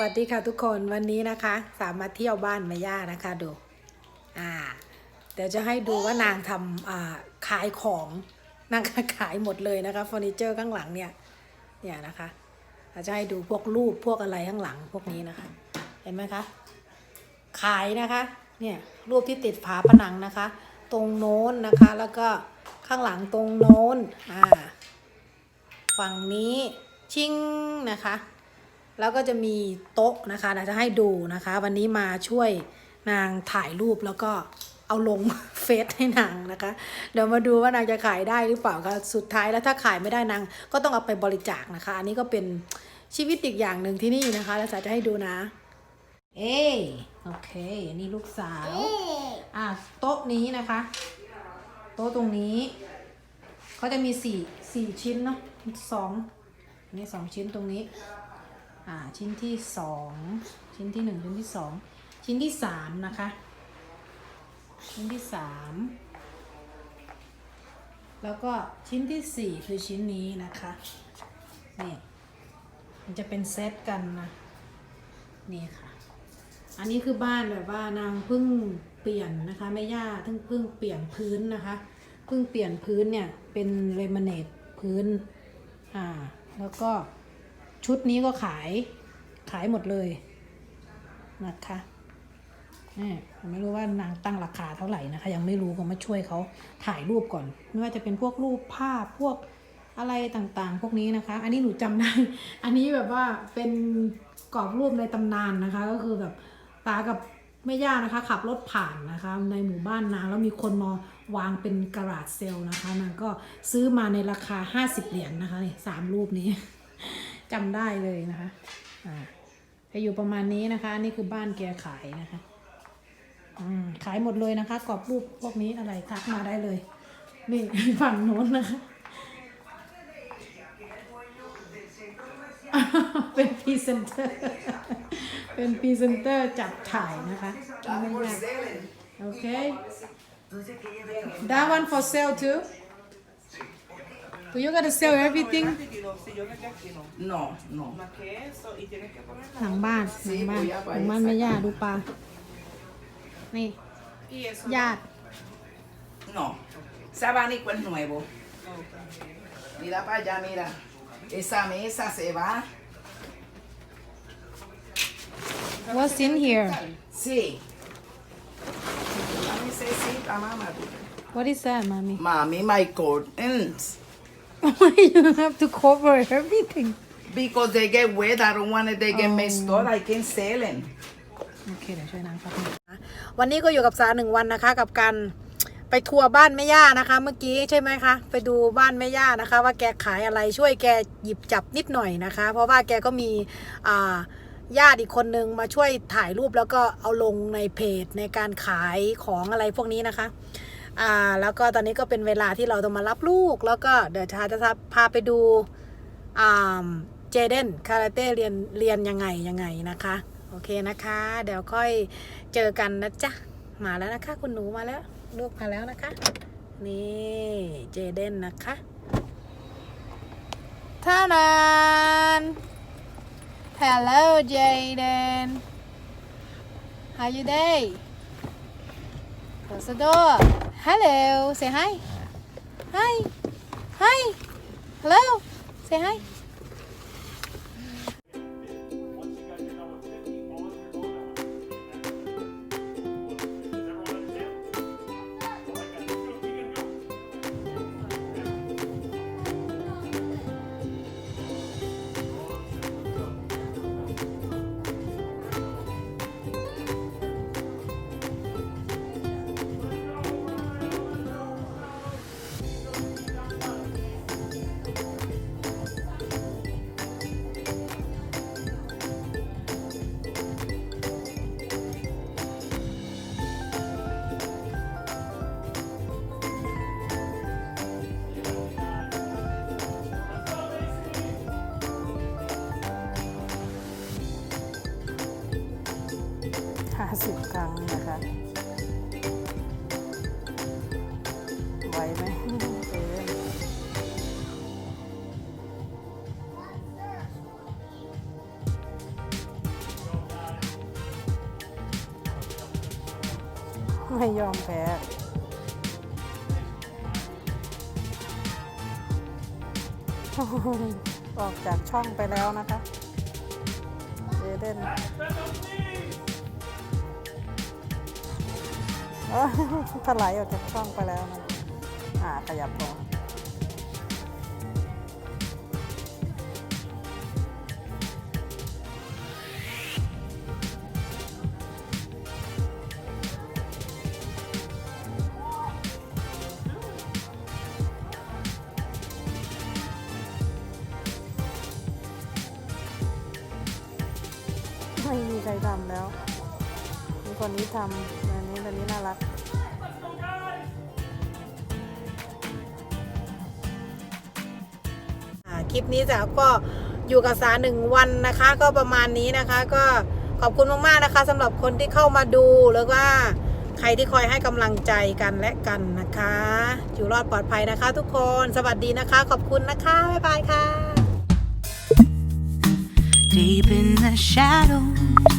วัสดีค่ะทุกคนวันนี้นะคะ สามารถเที่ยวบ้านแม่ย่านะคะดูอ่าเดี๋ยวจะให้ดูว่านางทำอ่าขายของนางขายหมดเลยนะคะเฟอร์นิเจอร์ข้างหลังเนี่ยเนี่ยนะคะเราจะให้ดูพวกรูปพวกอะไรข้างหลังพวกนี้นะคะ เห็นไหมคะ ขายนะคะเนี่ยรูปที่ติดฝาผนังนะคะ ตรงโน้นนะคะ แล้วก็ข้างหลังตรงโน้นอ่าฝั่งนี้ชิงนะคะ แล้วก็จะมีโต๊ะนะคะเราจะให้ดูนะคะ วันนี้มาช่วยนางถ่ายรูปแล้วก็เอาลงเฟซให้นางนะคะ เดี๋ยวมาดูว่านางจะขายได้หรือเปล่าคะสุดท้ายแล้วถ้าขายไม่ได้นางก็ต้องเอาไปบริจาคนะคะ อันนี้ก็เป็นชีวิตอีกอย่างหนึ่งที่นี่นะคะ แล้วสาจะให้ดูนะ เอ้โอเค อันนี้ลูกสาว อะโต๊ะนี้นะคะ โต๊ะตรงนี้เขาจะมีสี่สี่ชิ้นเนาะสองนนี้สองชิ้นตรงนี้ อ่าชิ้นที่สองชิ้นที่หนึ่งชิ้นที่สองชิ้นที่สามนะคะ ชิ้นที่สามแล้วก็ชิ้นที่สี่คือชิ้นนี้นะคะนี่มันจะเป็นเซตกันนะนี่ค่ะ อันนี้คือบ้านแบบว่านางเพิ่งเปลี่ยนนะคะแม่ย่าเพิ่งเพิ่งเปลี่ยนพื้นนะคะเพิ่งเปลี่ยนพื้นเนี่ยเป็นเลมเนตพื้นอ่าแล้วก็ ชุดนี้ก็ขายขายหมดเลยนะคะนี่ไม่รู้ว่านางตั้งราคาเท่าไหร่นะคะ ยังไม่รู้ก็มาช่วยเขาถ่ายรูปก่อน ไม่ว่าจะเป็นพวกรูปภาพพวกอะไรต่างๆ พวกนี้นะคะ อันนี้หนูจำได้ อันนี้แบบว่าเป็นกรอบรูปในตำนานนะคะ ก็คือแบบตากับแม่ย่านะคะ ขับรถผ่านนะคะ ในหมู่บ้านนางแล้วมีคนมาวางเป็นกระดาษเซลล์นะคะนางก็ซื้อมาในราคา 50 เหรียญนนะคะนี่สามรูปนี้ จำได้เลยนะคะอ่าจะอยู่ประมาณนี้นะคะอันนี่คือบ้านแกขายนะคะอืมขายหมดเลยนะคะกรอบรูปพวกนี้อะไรทักมาได้เลย นี่ฝั่งโน้นนะคะเป็นพรีเซนเตอร์ เป็นพรีเซนเตอร์จับถ่ายนะคะไม่ยากโอเค that one for sale too so you gotta sell everything Si yo me quedo No, no. más que eso y tienes que poner หลังบ้านหลังบ้าน voy a หลังบ้านแม่ย่าดูปลา นี่ y eso. ญาติ No. Ese abanico es nuevo. Mira para allá, mira. Esa mesa se va. what's in here Sí. La necesita, mamá. what is that mommy Mami, my curtains. Why you have to cover everything Because they get wet, I don't want it, they get messed up, I can sell them. โอเคเดี๋ยวช่วยนางครับวันนี้ก็อยู่กับสาหนึ่งวันนะคะ กับการไปทัวร์บ้านแม่ย่านะคะ เมื่อกี้ใช่ไหมคะ ไปดูบ้านแม่ย่านะคะ ว่าแกขายอะไรช่วยแกหยิบจับนิดหน่อยนะคะ เพราะว่าแกก็มีอ่าญาติอีกคนนึงมาช่วยถ่ายรูปแล้วก็เอาลงในเพจในการขายของอะไรพวกนี้นะคะ อ่าแล้วก็ตอนนี้ก็เป็นเวลาที่เราต้องมารับลูก แล้วก็เดี๋ยวจะจะพาไปดูอ่าเจเดนคาราเต้เรียนเรียนยังไงยังไงนะคะ โอเคนะคะ เดี๋ยวค่อยเจอกันนะจ๊ะมาแล้วนะคะ คุณหนูมาแล้วลูกมาแล้วนะคะ นี่เจเดนนะคะท่านาน Hello Jaden How you day Door Hello. Say hi. Hi. Hi. Hello. Say hi 50 ครั้งนะคะ ไหวไหมเออไม่ยอมแพ้ออกจากช่องไปแล้วนะคะเจเดน ถลายออกจากช่องไปแล้วนะอ่าขยับลงไม่มีใครทำแล้วมีคนนี้ทำ นนี้อันนี้น่ารัก คลิปนี้จะก็อยู่กับสาหนึ่งวันนะคะ ก็ประมาณนี้นะคะ ก็ขอบคุณมากๆนะคะสำหรับคนที่เข้ามาดูแล้วก็ใครที่คอยให้กำลังใจกันและกันนะคะ อยู่รอดปลอดภัยนะคะ ทุกคนสวัสดีนะคะ ขอบคุณนะคะ บ๊ายบายค่ะ Deep in the shadows